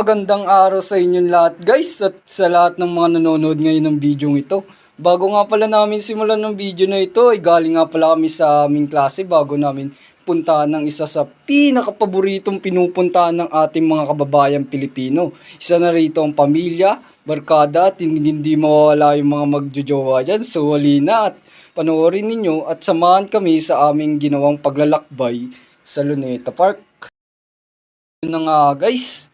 Magandang araw sa inyong lahat guys at sa lahat ng mga nanonood ngayon ng video ito. Bago nga pala namin simulan ng video na ito ay galing nga pala kami sa aming klase bago namin puntahan ng isa sa pinakapaboritong pinupuntahan ng ating mga kababayang Pilipino. Isa na rito ang pamilya, barkada at hindi, mawawala yung mga magjojowa dyan. So wali na at panoorin ninyo at samahan kami sa aming ginawang paglalakbay sa Luneta Park. Yun na nga guys,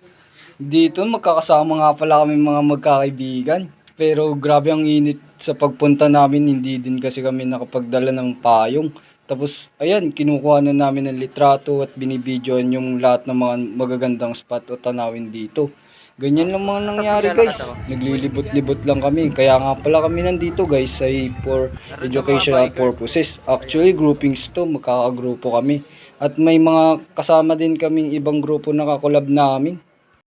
dito magkakasama nga pala kami mga magkakaibigan. Pero grabe ang init sa pagpunta namin, hindi din kasi kami nakapagdala ng payong. Tapos ayan, kinukuha na namin ng litrato at binibidyoan yung lahat ng mga magagandang spot o tanawin dito. Ganyan lang mga nangyari guys. Naglilibot-libot lang kami. Kaya nga pala kami nandito guys ay for educational purposes. Actually groupings to, magkakagrupo kami. At may mga kasama din kaming ibang grupo na kakolab namin.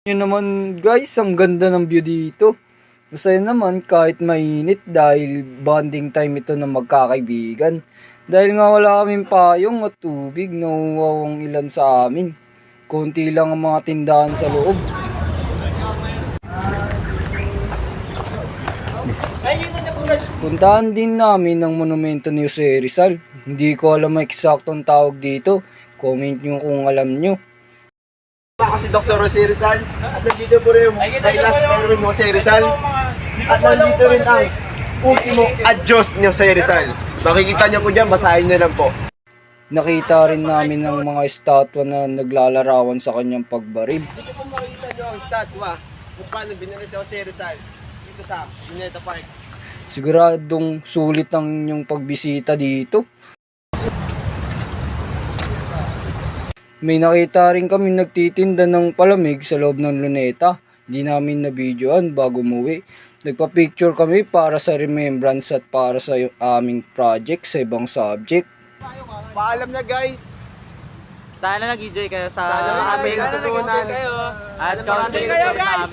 Yun naman guys, ang ganda ng view dito. Masaya naman kahit mainit dahil bonding time ito ng magkakaibigan. Dahil nga wala kaming payong at tubig, nauwawang ilan sa amin. Konti lang ang mga tindahan sa loob. Puntahan din namin ang monumento ni Jose Rizal. Hindi ko alam ang eksaktong tawag dito. Comment nyo kung alam nyo. Ako si Dr. Jose Rizal at nandito po rin yung Kailas Penguin Jose Rizal at nandito rin ang ultimo adios ni Jose Rizal. Makikita niyo po dyan, basahin niyo lang po. Nakita rin namin ang mga estatwa na naglalarawan sa kanyang pagbaril. Dito po makikita niyo ang statwa kung paano binili si Jose Rizal dito sa Luneta Park. Siguradong sulit ang inyong pagbisita dito. May nakita rin kami nagtitinda ng palamig sa loob ng luneta. Di namin na videoan bago umuwi. Nagpa-picture kami para sa remembrance at para sa y- aming project sa ibang subject. Paalam na guys! Sana nag-enjoy kayo sa Sana aming natutunan. at content kayo, namin.